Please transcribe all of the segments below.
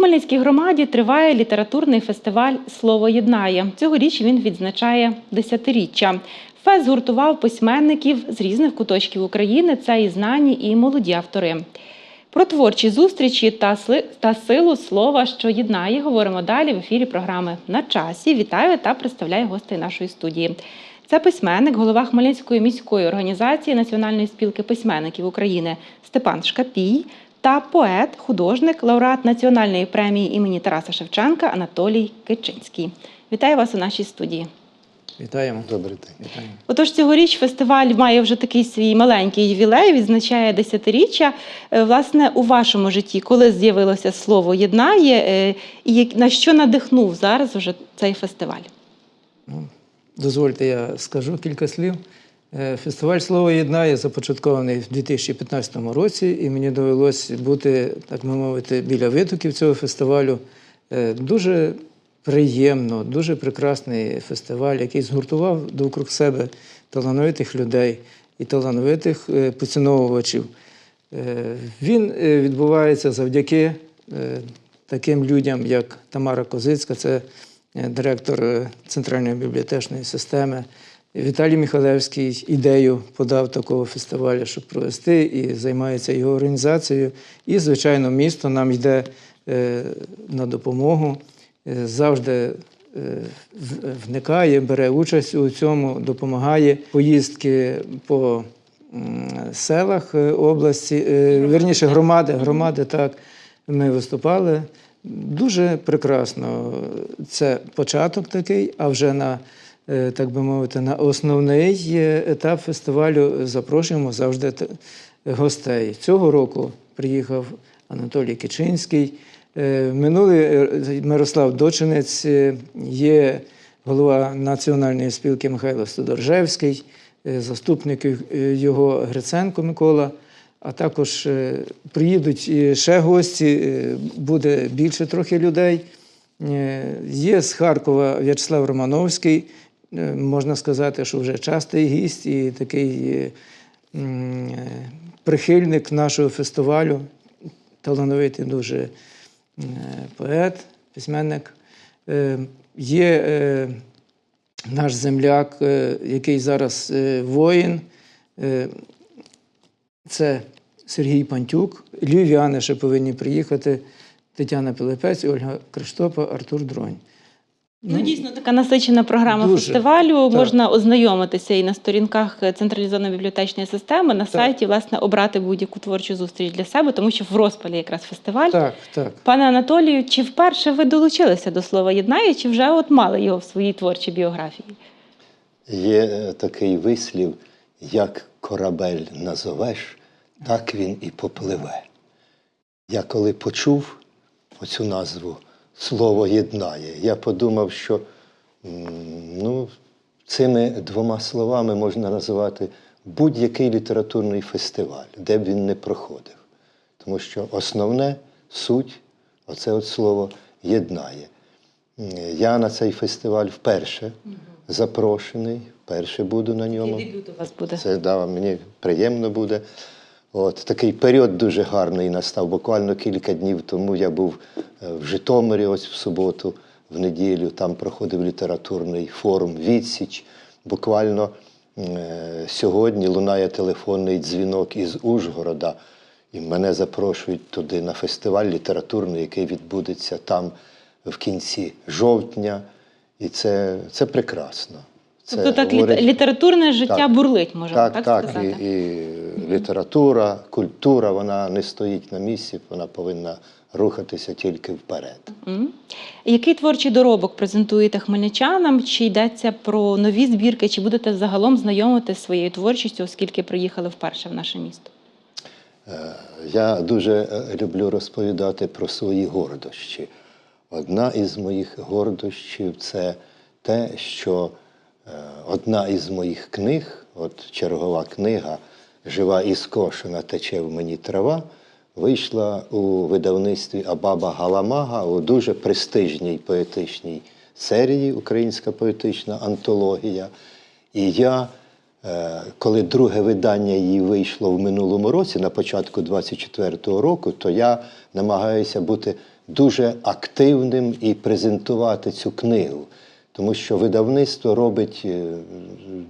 Хмельницькій громаді триває літературний фестиваль Слово єднає. Цьогоріч він відзначає десятиріччя. Фест згуртував письменників з різних куточків України. Це і знані, і молоді автори. Про творчі зустрічі та, та силу слова, що єднає, говоримо далі в ефірі програми на часі. Вітаю та представляю гостей нашої студії. Це письменник, голова Хмельницької міської організації Національної спілки письменників України Степан Шкапій та поет, художник, лауреат національної премії імені Тараса Шевченка Анатолій Кичинський. Вітаю вас у нашій студії. Вітаємо. Добрий день. Вітаємо. Отож, цьогоріч фестиваль має вже такий свій маленький ювілей, відзначає десятиріччя. Е, Власне, у вашому житті, коли з'явилося слово єднає, е, і на що надихнув зараз уже цей фестиваль? Ну, дозвольте, я скажу кілька слів. Е, Фестиваль Слово єднає започаткований в 2015 році, і мені довелося бути, так би мовити, біля витоків цього фестивалю. Е, Дуже приємно, дуже прекрасний фестиваль, який згуртував довкруг себе талановитих людей і талановитих е, поціновувачів. Він відбувається завдяки таким людям, як Тамара Козицька, це директор Центральної бібліотечної системи. Віталій Михайлевський ідею подав такого фестивалю, щоб провести, і займається його організацією. І, звичайно, місто нам йде е, на допомогу, е, завжди е, вникає, бере участь у цьому, допомагає поїздки по селах області, е, вірніше громади, громади, так ми виступали. Дуже прекрасно. Це початок такий, а вже на, так би мовити, на основний е, етап фестивалю запрошуємо завжди гостей. Цього року приїхав Анатолій Кичинський. Е, Минулий е, Мирослав Дочинець е, є голова Національної спілки Михайло Стодоржевський, е, заступник е, його Гриценко Микола. А також е, приїдуть ще гості, е, буде більше трохи людей. Е, Є з Харкова В'ячеслав Романовський, е, можна сказати, що вже частий гість і такий е, е, прихильник нашого фестивалю, талановитий дуже е, поет, письменник. Е, Є е, наш земляк, е, який зараз е, воїн. е, Це Сергій Пантюк. Львів'яни ще повинні приїхати. Тетяна Пилипець, Ольга Криштопа, Артур Дронь. Ну, дійсно, така насичена програма дуже, фестивалю. так. Можна ознайомитися і на сторінках централізованої бібліотечної системи, на Так. сайті, власне, обрати будь-яку творчу зустріч для себе, тому що в розпалі якраз фестиваль. Так, так. Пане Анатолію, чи вперше ви долучилися до слова єднає, чи вже от мали його в своїй творчій біографії? Є е, такий вислів, як корабель назовеш, так він і попливе. Я коли почув оцю назву Слово єднає, я подумав, що ну, цими двома словами можна називати будь-який літературний фестиваль, де б він не проходив. Тому що основне суть, оце от слово єднає. Я на цей фестиваль вперше запрошений, вперше буду на ньому. Дебют у вас буде. Це да, мені приємно буде. От, такий період дуже гарний настав. Буквально кілька днів тому я був в Житомирі, ось в суботу, в неділю. Там проходив літературний форум Відсіч. Буквально е, сьогодні лунає телефонний дзвінок із Ужгорода, і мене запрошують туди на фестиваль літературний, який відбудеться там в кінці жовтня. І це, це прекрасно. Це Тобто так говорить- літературне життя Так. бурлить, можемо так, так, так, сказати. і, і література, культура, вона не стоїть на місці, вона повинна рухатися тільки вперед. Який творчий доробок презентуєте хмельничанам? Чи йдеться про нові збірки, чи будете загалом знайомити своєю творчістю, оскільки приїхали вперше в наше місто? Е, Я дуже е, люблю розповідати про свої гордощі. Одна із моїх гордощів це те, що одна із моїх книг, от чергова книга Жива і скошена тече в мені трава, вийшла у видавництві Абаба Галамага у дуже престижній поетичній серії Українська поетична антологія. І я Е, Коли друге видання її вийшло в минулому році, на початку 24-го року, то я намагаюся бути дуже активним і презентувати цю книгу, тому що видавництво робить е,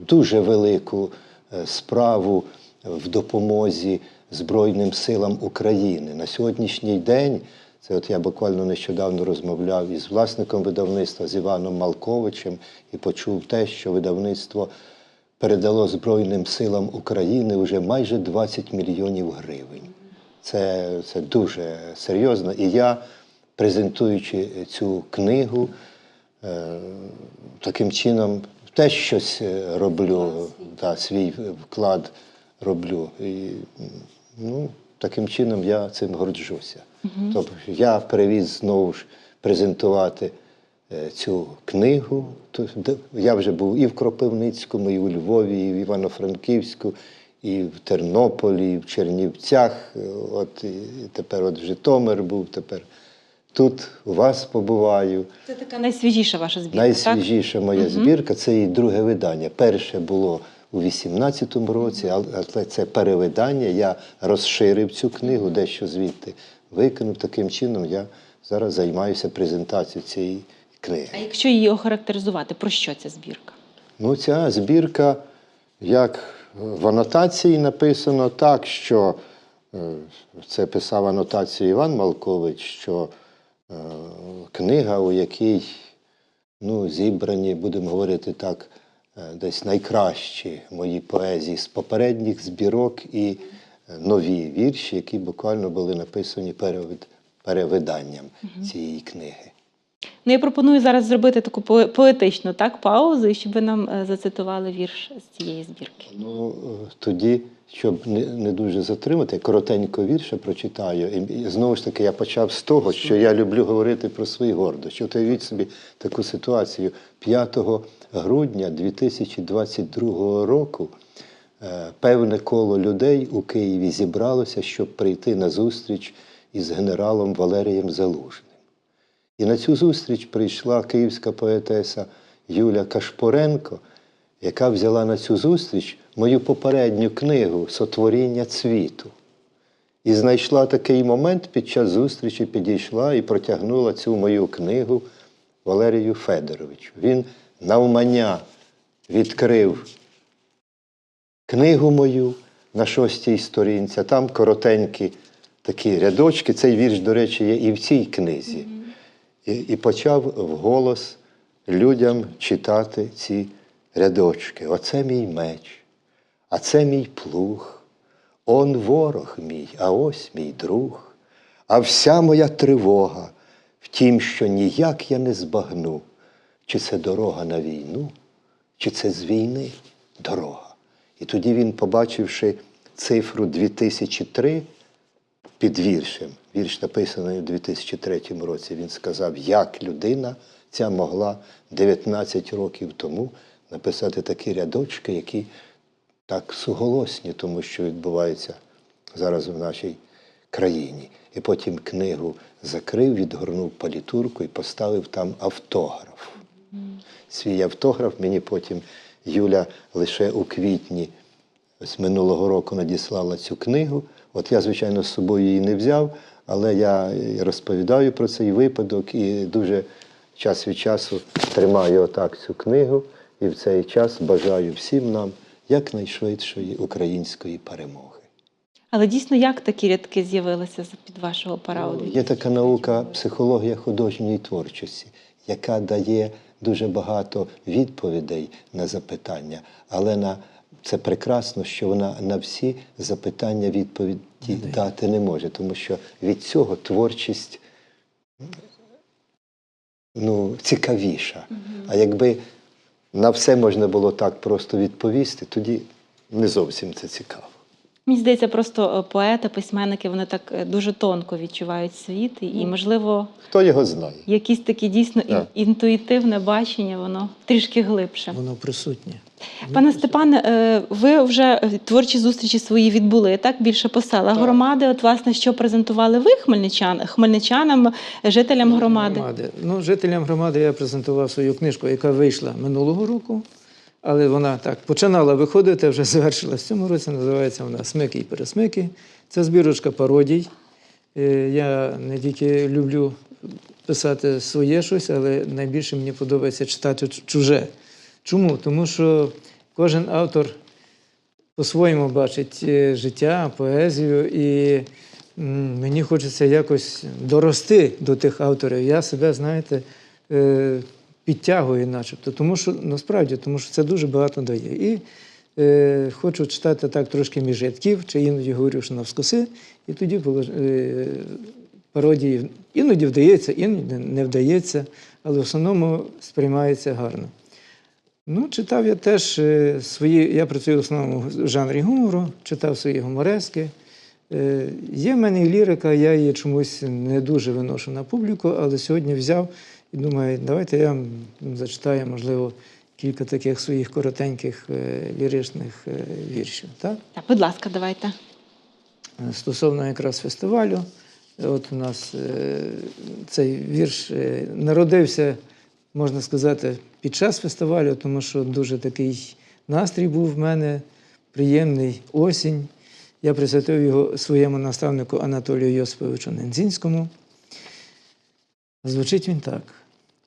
дуже велику е, справу в допомозі Збройним силам України. На сьогоднішній день, це от я буквально нещодавно розмовляв із власником видавництва з Іваном Малковичем і почув те, що видавництво передало Збройним силам України вже майже 20 мільйонів гривень. Це, це дуже серйозно. І я, презентуючи цю книгу, таким чином теж щось е, роблю, та, свій вклад роблю. І, ну, таким чином я цим горджуся. Тобто я привіз знову ж презентувати е, цю книгу. Я вже був і в Кропивницькому, і у Львові, і в Івано-Франківську, і в Тернополі, і в Чернівцях. Е, От і тепер от Житомир був, тепер тут у вас побуваю. Це така найсвіжіша ваша збірка. так? Найсвіжіша моя збірка це її друге видання. Перше було у 18-му році, але це перевидання. Я розширив цю книгу, дещо звідти викинув. Таким чином я зараз займаюся презентацією цієї книги. А якщо її охарактеризувати, про що ця збірка? Ну, ця збірка, як в анотації написано так, що е, це писав анотацію Іван Малкович, що книга, у якій ну, зібрані, будемо говорити так, е, десь найкращі мої поезії з попередніх збірок і е, нові вірші, які буквально були написані перед перевиданням цієї книги. Ну, я пропоную зараз зробити таку по- поетичну так, паузу, і щоб ви нам е, зацитували вірш з цієї збірки. Ну, е, тоді, щоб не, не дуже затримати, коротенько вірша прочитаю. І, і знову ж таки, я почав з того, що я люблю говорити про свої гордощі. От уявіть собі таку ситуацію. 5 грудня 2022 року е, певне коло людей у Києві зібралося, щоб прийти на зустріч із генералом Валерієм Залужним. І на цю зустріч прийшла київська поетеса Юля Кашпоренко, яка взяла на цю зустріч мою попередню книгу Сотворіння цвіту. І знайшла такий момент під час зустрічі, підійшла і протягнула цю мою книгу Валерію Федоровичу. Він навмання відкрив книгу мою на шостій сторінці. Там коротенькі такі рядочки. Цей вірш, до речі, є і в цій книзі. І, і почав вголос людям читати ці рядочки. Оце мій меч, а це мій плуг. Он ворог мій, а ось мій друг. А вся моя тривога в тім, що ніяк я не збагну, чи це дорога на війну, чи це з війни дорога. І тоді він, побачивши цифру 2003, під віршем. Вірш написаний у 2003 році. Він сказав, як людина ця могла 19 років тому написати такі рядочки, які так суголосні, тому що відбувається зараз в нашій країні. І потім книгу закрив, відгорнув палітурку і поставив там автограф. Свій автограф мені потім Юля лише у квітні з минулого року надіслала цю книгу. От я, звичайно, з собою її не взяв, але я розповідаю про цей випадок і дуже час від часу тримаю отак цю книгу. І в цей час бажаю всім нам якнайшвидшої української перемоги. Але дійсно, як такі рядки з'явилися з-під вашого парауду? Є така наука психологія художньої творчості, яка дає дуже багато відповідей на запитання, але на це прекрасно, що вона на всі запитання відповіді дати не може, тому що від цього творчість ну, цікавіша. А якби на все можна було так просто відповісти, тоді не зовсім це цікаво. Мені здається, просто е, поети, письменники вони так е, дуже тонко відчувають світ, і, можливо, Хто його знає? якісь такі дійсно Так. інтуїтивне бачення, воно трішки глибше. Воно присутнє. Пане Степане, е, ви вже творчі зустрічі свої відбули, так більше по селах громади. От власне, що презентували ви хмельничан, хмельничанам, жителям громади? Ну, жителям громади я презентував свою книжку, яка вийшла минулого року, але вона так починала виходити, вже завершилась в цьому році. Називається вона Смики і пересмики. Це збірочка пародій. Е, Я не тільки люблю писати своє щось, але найбільше мені подобається читати чуже. Чому? Тому що кожен автор по-своєму бачить е, життя, поезію, і мені хочеться якось дорости до тих авторів. Я себе, знаєте, підтягую, начебто, тому що насправді, тому що це дуже багато дає. І е, хочу читати так трошки між рядків, чи іноді говорю, що навскоси, і тоді е, пародії іноді вдається, іноді не вдається, але в основному сприймається гарно. Ну, читав я теж е, свої. Я працюю в основному в жанрі гумору, читав свої гуморески. Е, Є в мене і лірика, я її чомусь не дуже виношу на публіку, але сьогодні взяв і думаю, давайте я зачитаю, можливо, кілька таких своїх коротеньких е, ліричних е, віршів. Так? Так, будь ласка, давайте. Стосовно якраз фестивалю, от у нас е, цей вірш е, народився, можна сказати, під час фестивалю, тому що дуже такий настрій був в мене, приємний осінь. Я присвятив його своєму наставнику Анатолію Йосиповичу Нензінському. Звучить він так: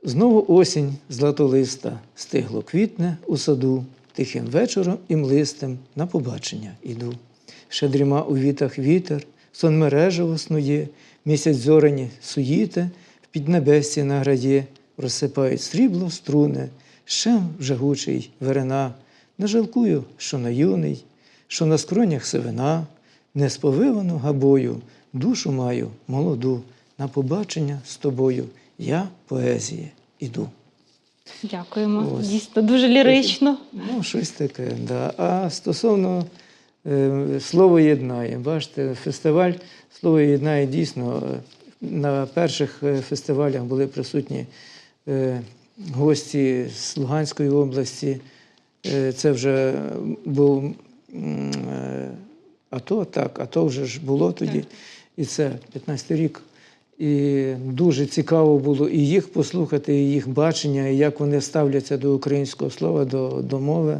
знову осінь златолиста, стигло квітне у саду, тихим вечором і млистим на побачення іду. Ще дріма у вітах вітер, сон мережево снує, місяць зоряні суїте, в піднебесці награє, розсипають срібло струни, щем жагучий верена. Не жалкую, що на юний, що на скронях сивина, не сповивану габою, душу маю молоду, на побачення з тобою я поезії іду. Дякуємо. Ось. Дійсно, дуже лірично. Ну, щось таке, да. А стосовно е, слово єднає, бачите, фестиваль слово єднає дійсно. е, На перших е, фестивалях були присутні е, гості з Луганської області. Е, це вже був е, АТО, так, АТО вже ж було тоді. І це 15-й рік. І дуже цікаво було і їх послухати, і їх бачення, і як вони ставляться до українського слова, до, до мови.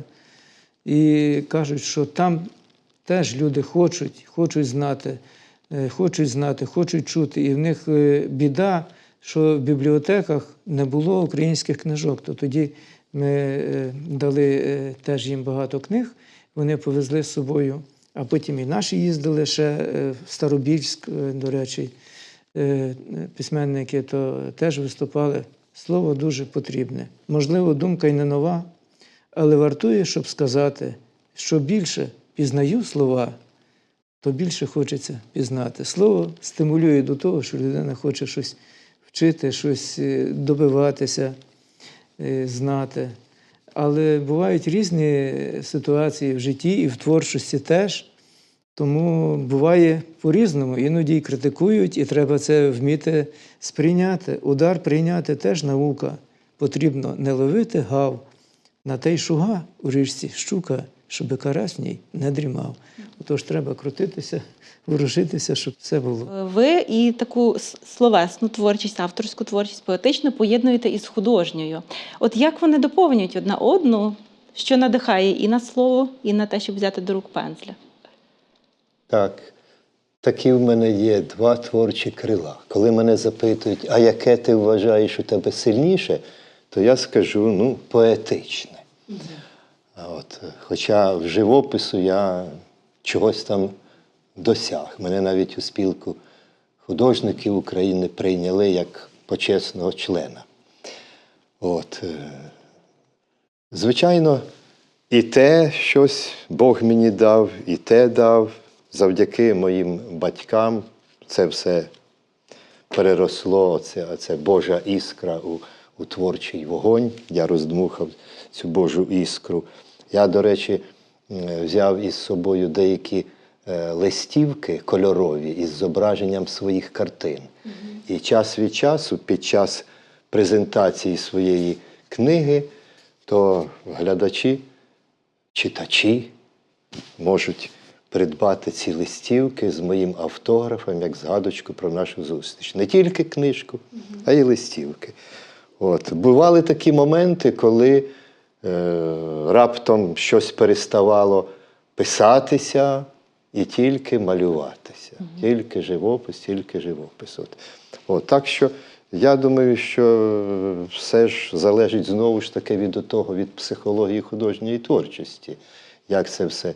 І кажуть, що там теж люди хочуть, хочуть знати, е, хочуть знати, хочуть чути. І в них е, біда, що в бібліотеках не було українських книжок. То тоді ми е, дали теж їм багато книг, вони повезли з собою. А потім і наші їздили ще в Старобільськ, до речі, письменники, то теж виступали. Слово дуже потрібне. Можливо, думка й не нова, але вартує, щоб сказати, що більше пізнаю слова, то більше хочеться пізнати. Слово стимулює до того, що людина хоче щось вчити, щось е, добиватися, е, знати. Але бувають різні ситуації в житті і в творчості теж. Тому буває по-різному. Іноді й критикують, і треба це вміти сприйняти. Удар прийняти теж наука. Потрібно не ловити гав, на те шуга у річці щука, щоб карась в ній не дрімав. Отож треба крутитися, ворушитися, щоб все було. Ви і таку словесну творчість, авторську творчість, поетичну поєднуєте із художньою. От як вони доповнюють одна одну, що надихає і на слово, і на те, щоб взяти до рук пензля? Так, такі в мене є два творчі крила. Коли мене запитують, а яке ти вважаєш у тебе сильніше, то я скажу ну, поетичне. От, е, хоча в живопису я чогось там досяг. Мене навіть у спілку художників України прийняли як почесного члена. От, е, Звичайно, і те щось Бог мені дав, і те дав. Завдяки моїм батькам це все переросло, це, це Божа іскра у, у творчий вогонь. Я роздмухав цю Божу іскру. Я, до речі, взяв із собою деякі е, листівки кольорові із зображенням своїх картин. І час від часу, під час презентації своєї книги, то глядачі, читачі можуть придбати ці листівки з моїм автографом, як згадочку про нашу зустріч. Не тільки книжку, а й листівки. От. Бували такі моменти, коли е, раптом щось переставало писатися і тільки малюватися. Тільки живопис, тільки живопис. От. От. Так що Я думаю, що все ж залежить знову ж таки від того, від психології художньої творчості, як це все е,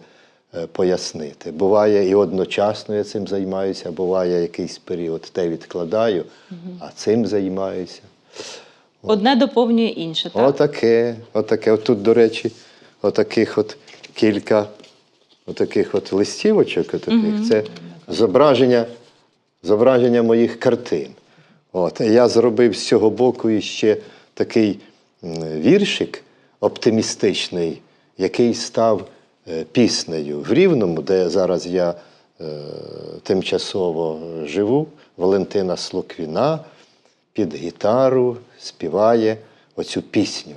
пояснити. Буває і одночасно я цим займаюся, буває якийсь період те відкладаю, а цим займаюся. Одне доповнює інше, так? Отаке, отаке. От тут, до речі, отаких от кілька отаких от листівочок, отаких. це зображення, зображення моїх картин. От. Я зробив з цього боку іще такий віршик оптимістичний, який став е, піснею в Рівному, де зараз я е, тимчасово живу, Валентина Слоквіна під гітару співає оцю пісню.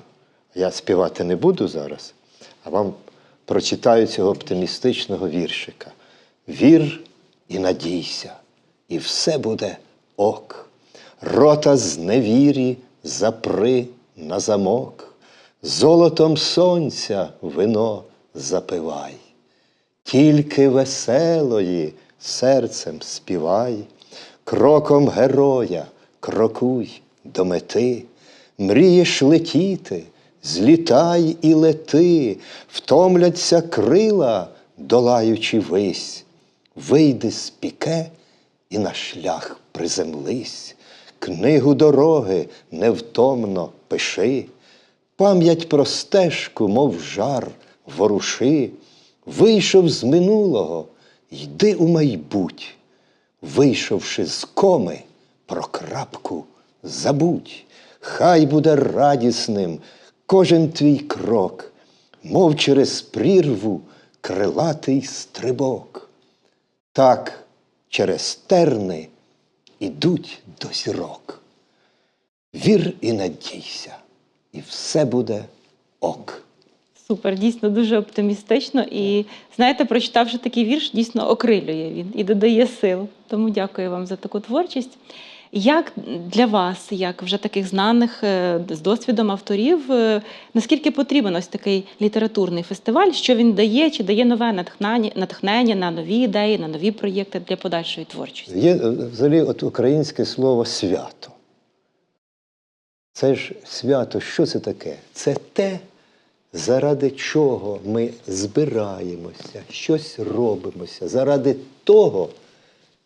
Я співати не буду зараз, а вам прочитаю цього оптимістичного віршика. Вір і надійся, і все буде ок. Рота з невірі запри на замок, золотом сонця вино запивай. Тільки веселої серцем співай, кроком героя крокуй до мети, мрієш летіти, злітай і лети, втомляться крила, долаючи вись, вийди з піке і на шлях приземлись, книгу дороги невтомно пиши, пам'ять про стежку, мов жар, воруши, вийшов з минулого, йди у майбуть, вийшовши з коми, про крапку забудь, хай буде радісним кожен твій крок, мов через прірву крилатий стрибок. Так через терни ідуть до зірок. Вір і надійся, і все буде ок. Супер, дійсно дуже оптимістично. І знаєте, прочитавши такий вірш, дійсно окрилює він і додає сил. Тому дякую вам за таку творчість. Як для вас, як вже таких знаних е, з досвідом авторів, е, наскільки потрібен ось такий літературний фестиваль? Що він дає? Чи дає нове натхнення, натхнення на нові ідеї, на нові проєкти для подальшої творчості? Є е, взагалі от українське слово свято. Це ж свято, що це таке? Це те, заради чого ми збираємося, щось робимося, заради того,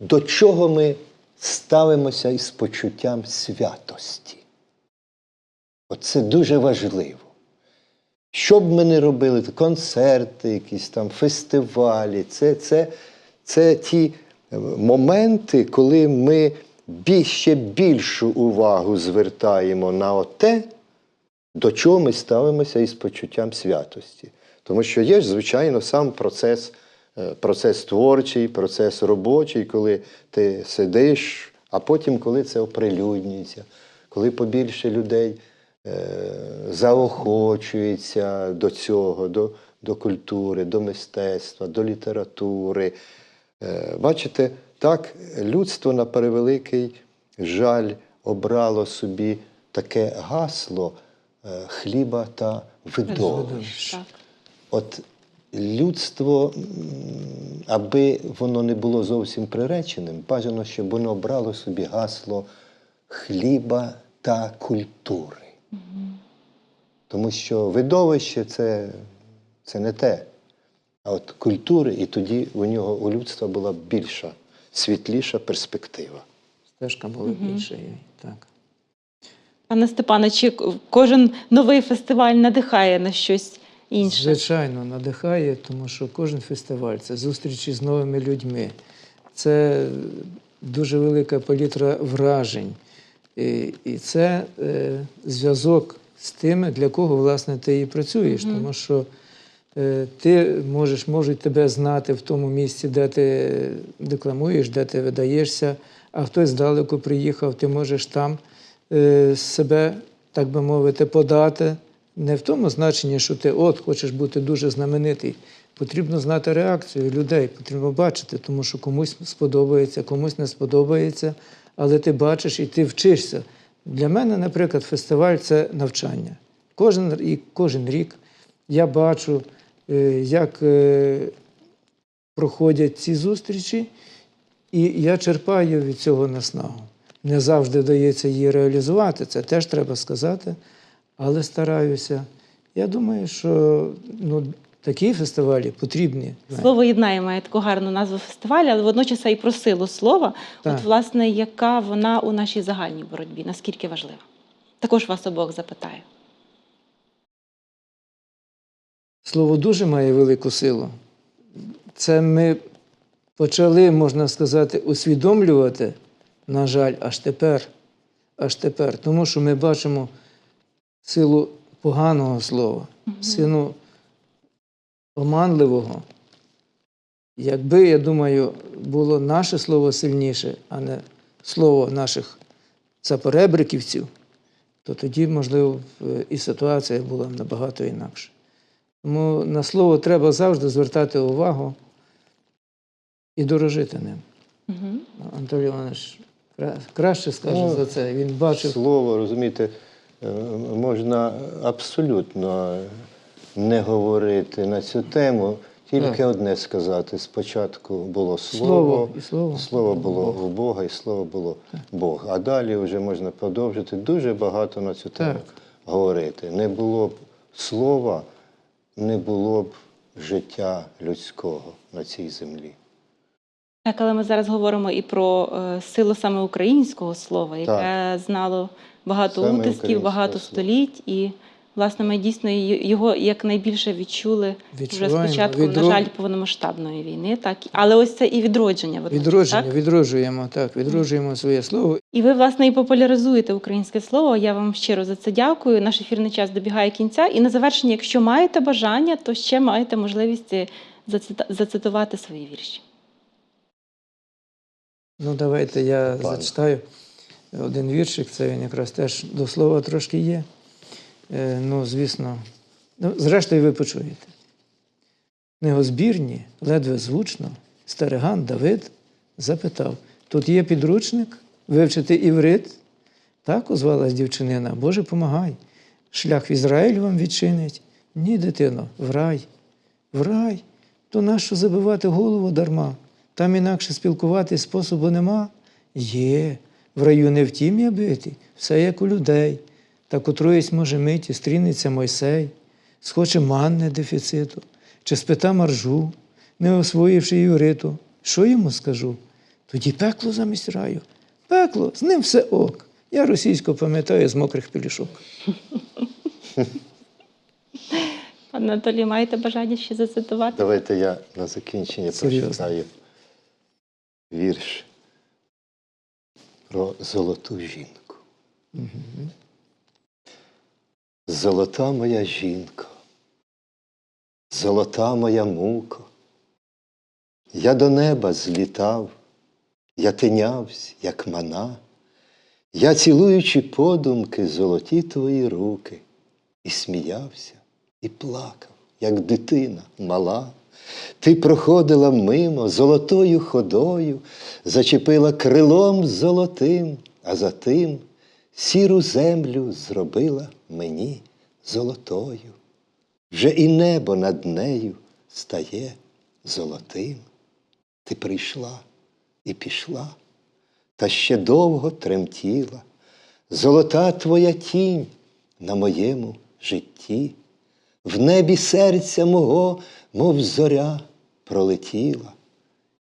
до чого ми ставимося із почуттям святості. Оце дуже важливо. Що б ми не робили, концерти, якісь там фестивалі, це, це, це ті е, моменти, коли ми ще більшу увагу звертаємо на те, до чого ми ставимося із почуттям святості. Тому що є ж, звичайно, сам процес, е, процес творчий, процес робочий, коли ти сидиш, а потім, коли це оприлюднюється, коли побільше людей е, заохочується до цього, до, до культури, до мистецтва, до літератури. Е, Бачите, так людство на превеликий жаль обрало собі таке гасло хліба та видовищ. От людство, аби воно не було зовсім приреченим, бажано, щоб воно обрало собі гасло хліба та культури. Тому що видовище це, це не те. А от культури, і тоді у нього у людства була більша, світліша перспектива. Стежка була більша. Так. Пане Степане, чи кожен новий фестиваль надихає на щось інше? Звичайно, надихає, тому що кожен фестиваль це зустрічі з новими людьми. Це дуже велика палітра вражень. І, і це е, зв'язок з тими, для кого власне ти і працюєш. Тому що е, ти можеш, можуть тебе знати в тому місці, де ти декламуєш, де ти видаєшся, а хтось здалеку приїхав, ти можеш там себе, так би мовити, подати. Не в тому значенні, що ти от хочеш бути дуже знаменитий. Потрібно знати реакцію людей, потрібно бачити, тому що комусь сподобається, комусь не сподобається, але ти бачиш і ти вчишся. Для мене, наприклад, фестиваль це навчання. Кожен, і кожен рік я бачу, е, як е, проходять ці зустрічі, і я черпаю від цього наснагу. Не завжди вдається її реалізувати, це теж треба сказати, але стараюся. Я думаю, що ну, такі фестивалі потрібні. Слово єднає має таку гарну назву фестивалю, але водночас і про силу слова. Так. От, власне, яка вона у нашій загальній боротьбі? Наскільки важлива? Також вас обох запитаю. Слово дуже має велику силу. Це ми почали, можна сказати, усвідомлювати, на жаль, аж тепер. Аж тепер. Тому що ми бачимо силу поганого слова, силу оманливого. Якби, я думаю, було наше слово сильніше, а не слово наших запоребриківців, то тоді, можливо, і ситуація була б набагато інакша. Тому на слово треба завжди звертати увагу і дорожити ним. Угу. Анатолій Іванович краще скаже Ну, за це. Він бачив. Слово, розумієте, е, можна абсолютно не говорити на цю тему. Тільки Так. одне сказати: спочатку було слово, Слово і слово. слово було в Бога, і слово було Бог. А далі вже можна продовжити дуже багато на цю тему Так. говорити. Не було б слова, не було б життя людського на цій землі. Так, але ми зараз говоримо і про е, силу саме українського слова, яке знало багато Саме утисків, багато слова. століть, і власне ми дійсно його якнайбільше відчули вже спочатку, Відро- на жаль, повномасштабної війни. Так, але ось це і відродження. водночас, Відродження, так? відроджуємо, так, відроджуємо своє слово. І ви, власне, і популяризуєте українське слово. Я вам щиро за це дякую. Наш ефірний час добігає кінця. І на завершення, якщо маєте бажання, то ще маєте можливість е, зацитувати свої вірші. Ну, давайте я Пане. зачитаю один віршик, це він якраз теж до слова трошки є. Е, ну, звісно, ну, зрештою, ви почуєте. Книгозбірні, ледве звучно, стариган Давид запитав: тут є підручник, вивчити іврит? Так озвалась дівчинина, Боже, помагай. Шлях в Ізраїль вам відчинить. Ні, дитино, в рай. В рай, то нащо забивати голову дарма? Там інакше спілкуватись способу нема. Є, в раю не в тім я бити, все як у людей. Та котроїсь може миті стрінеться Мойсей, схоче манне дефіциту, чи спита маржу, не освоївши юриту. Що йому скажу? Тоді пекло замість раю. Пекло, з ним все ок. Я російську пам'ятаю з мокрих пелішок. Пане Анатолій, маєте бажання ще зацитувати? Давайте я на закінчення Серйозно. прочитаю вірш про золоту жінку. Золота моя жінко, золота моя муко, я до неба злітав, я тинявсь, як мана, я, цілуючи подумки, золоті твої руки, і сміявся, і плакав, як дитина мала. Ти проходила мимо золотою ходою, зачепила крилом золотим, а за тим сіру землю зробила мені золотою. Вже і небо над нею стає золотим. Ти прийшла і пішла, та ще довго тремтіла. Золота твоя тінь на моєму житті. В небі серця мого, мов зоря, пролетіла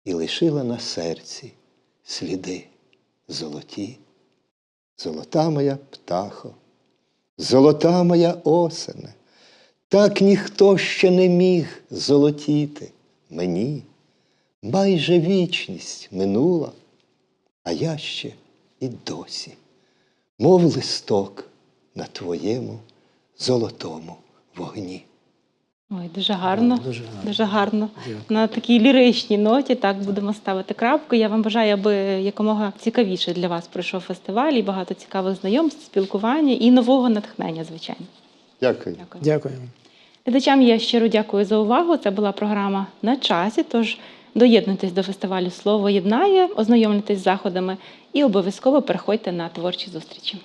і лишила на серці сліди золоті. Золота моя птахо, золота моя осене, так ніхто ще не міг золотіти мені. Майже вічність минула, а я ще і досі, мов листок на твоєму золотому вогні. Ой, дуже гарно. Дуже гарно. Дуже гарно. На такій ліричній ноті так будемо ставити крапку. Я вам бажаю, аби якомога цікавіше для вас пройшов фестиваль і багато цікавих знайомств, спілкування і нового натхнення, звичайно. Дякую. Дякую. Дякую. Глядачам я щиро дякую за увагу. Це була програма на часі. Тож доєднуйтесь до фестивалю Слово єднає, ознайомлюйтесь з заходами і обов'язково приходьте на творчі зустрічі.